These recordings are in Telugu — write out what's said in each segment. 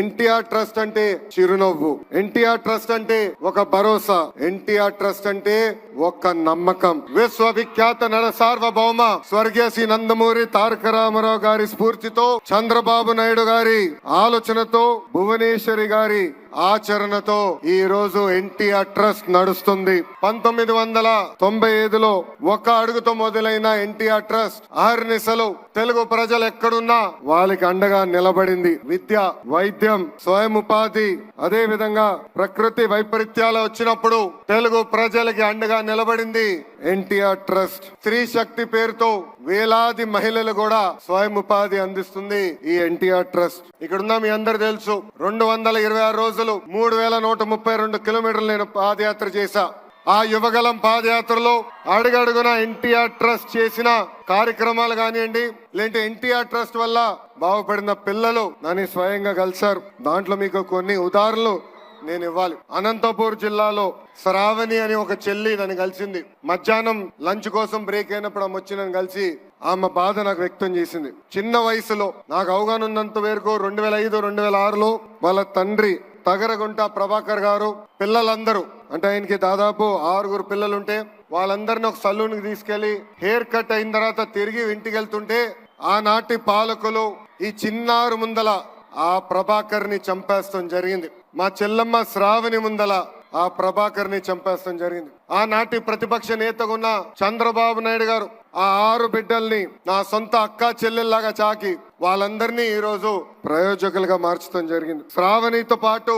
ఎన్టీఆర్ ట్రస్ట్ అంటే చిరునవ్వు. ఎన్టీఆర్ ట్రస్ట్ అంటే ఒక భరోసా. ఎన్టీఆర్ ట్రస్ట్ అంటే ఒక నమ్మకం. విశ్వవిఖ్యాత నర సార్వభౌమ స్వర్గీయ శ్రీ నందమూరి తారక రామారావు గారి స్ఫూర్తితో చంద్రబాబు నాయుడు గారి ఆలోచనతో భువనేశ్వరి గారి ఆచరణతో ఈ రోజు ఎన్టీఆర్ ట్రస్ట్ నడుస్తుంది. పంతొమ్మిది వందల తొంభై ఐదులో ఒక అడుగుతో మొదలైన ఎన్టీఆర్ ట్రస్ట్ అహర్నిశలు తెలుగు ప్రజలు ఎక్కడున్నా వాళ్ళకి అండగా నిలబడింది. విద్య వైద్యం స్వయం ఉపాధి అదే విధంగా ప్రకృతి వైపరీత్యాలు వచ్చినప్పుడు తెలుగు ప్రజలకి అండగా నిలబడింది ఎన్టీఆర్ ట్రస్ట్. స్త్రీ శక్తి పేరుతో వేలాది మహిళలు కూడా స్వయం ఉపాధి అందిస్తుంది ఈ ఎన్టీఆర్ ట్రస్ట్. ఇక్కడున్న మీ అందరు తెలుసు రెండు వందల ఇరవై ఆరు రోజులు మూడు వేల నూట ముప్పై రెండు కిలోమీటర్లు నేను పాదయాత్ర చేశా. ఆ యువగలం పాదయాత్రలో అడుగడుగున ఎన్టీఆర్ ట్రస్ట్ చేసిన కార్యక్రమాలు కానివ్వండి లేదంటే ఎన్టీఆర్ ట్రస్ట్ వల్ల బాగుపడిన పిల్లలు నన్ను స్వయంగా కలిశారు. దాంట్లో మీకు కొన్ని ఉదాహరణలు నేను ఇవ్వాలి. అనంతపూర్ జిల్లాలో శ్రావణి అని ఒక చెల్లి నన్ను కలిసింది. మధ్యాహ్నం లంచ్ కోసం బ్రేక్ అయినప్పుడు ఆమె వచ్చి నన్ను కలిసి ఆమె బాధ నాకు వ్యక్తం చేసింది. చిన్న వయసులో నాకు అవగాహన ఉన్నంత వరకు రెండు వేల ఐదు రెండు వేల ఆరులో వాళ్ళ తండ్రి తగరగుంట ప్రభాకర్ గారు పిల్లలందరూ అంటే ఆయనకి దాదాపు ఆరుగురు పిల్లలుంటే వాళ్ళందరిని ఒక సలూన్కి తీసుకెళ్ళి హెయిర్ కట్ అయిన తర్వాత తిరిగి ఇంటికి వెళ్తుంటే ఆనాటి పాలకులు ఈ చిన్నారు ముందల ఆ ప్రభాకర్ని చంపేస్తాం జరిగింది. మా చెల్లమ్మ శ్రావణి ముందల ఆ ప్రభాకర్ని చంపేస్తాం జరిగింది. ఆనాటి ప్రతిపక్ష నేతగున్న చంద్రబాబు నాయుడు గారు ఆ ఆరు బిడ్డల్ని నా సొంత అక్క చెల్లెల్లాగా చాకి వాళ్ళందరినీ ఈరోజు ప్రయోజకులుగా మార్చడం జరిగింది. శ్రావణితో పాటు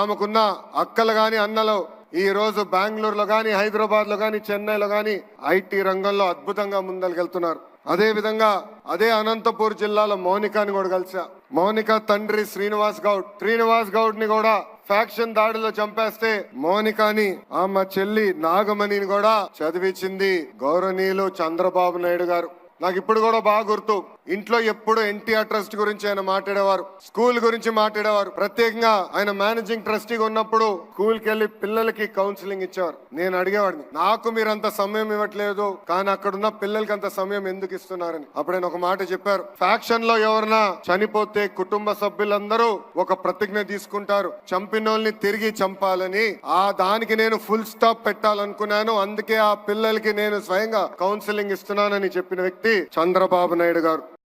ఆమెకున్న అక్కలు గాని అన్నలు ఈ రోజు బెంగళూరులో కానీ హైదరాబాద్లో కానీ చెన్నైలో కానీ ఐటీ రంగంలో అద్భుతంగా ముందలకెళ్తున్నారు అదే విధంగా అదే అనంతపూర్ జిల్లాలో మౌనికాని కూడా కలిసా మౌనిక తండ్రి శ్రీనివాస్ గౌడ్. శ్రీనివాస్ గౌడ్ని కూడా ఫ్యాక్షన్ దాడిలో చంపేస్తే మౌనికాని ఆమె చెల్లి నాగమణిని కూడా చదివించింది గౌరవనీయులు చంద్రబాబు నాయుడు గారు. నాకు ఇప్పుడు కూడా బాగా గుర్తు. ఇంట్లో ఎప్పుడు ఎన్టీఆర్ ట్రస్ట్ గురించి ఆయన మాట్లాడేవారు స్కూల్ గురించి మాట్లాడేవారు. ప్రత్యేకంగా ఆయన మేనేజింగ్ ట్రస్టీగా ఉన్నప్పుడు స్కూల్ వెళ్ళి పిల్లలకి కౌన్సిలింగ్ ఇచ్చేవారు. నేను అడిగేవాడిని నాకు మీరు అంత సమయం ఇవ్వట్లేదు కానీ అక్కడున్న పిల్లలకి అంత సమయం ఎందుకు ఇస్తున్నారని? అప్పుడు ఆయన ఒక మాట చెప్పారు ఫ్యాక్షన్లో ఎవరన్నా చనిపోతే కుటుంబ సభ్యులందరూ ఒక ప్రతిజ్ఞ తీసుకుంటారు చంపినోల్ని తిరిగి చంపాలని. ఆ దానికి నేను ఫుల్ స్టాప్ పెట్టాలనుకున్నాను అందుకే ఆ పిల్లలకి నేను స్వయంగా కౌన్సిలింగ్ ఇస్తున్నానని చెప్పిన వ్యక్తి చంద్రబాబు నాయుడు గారు.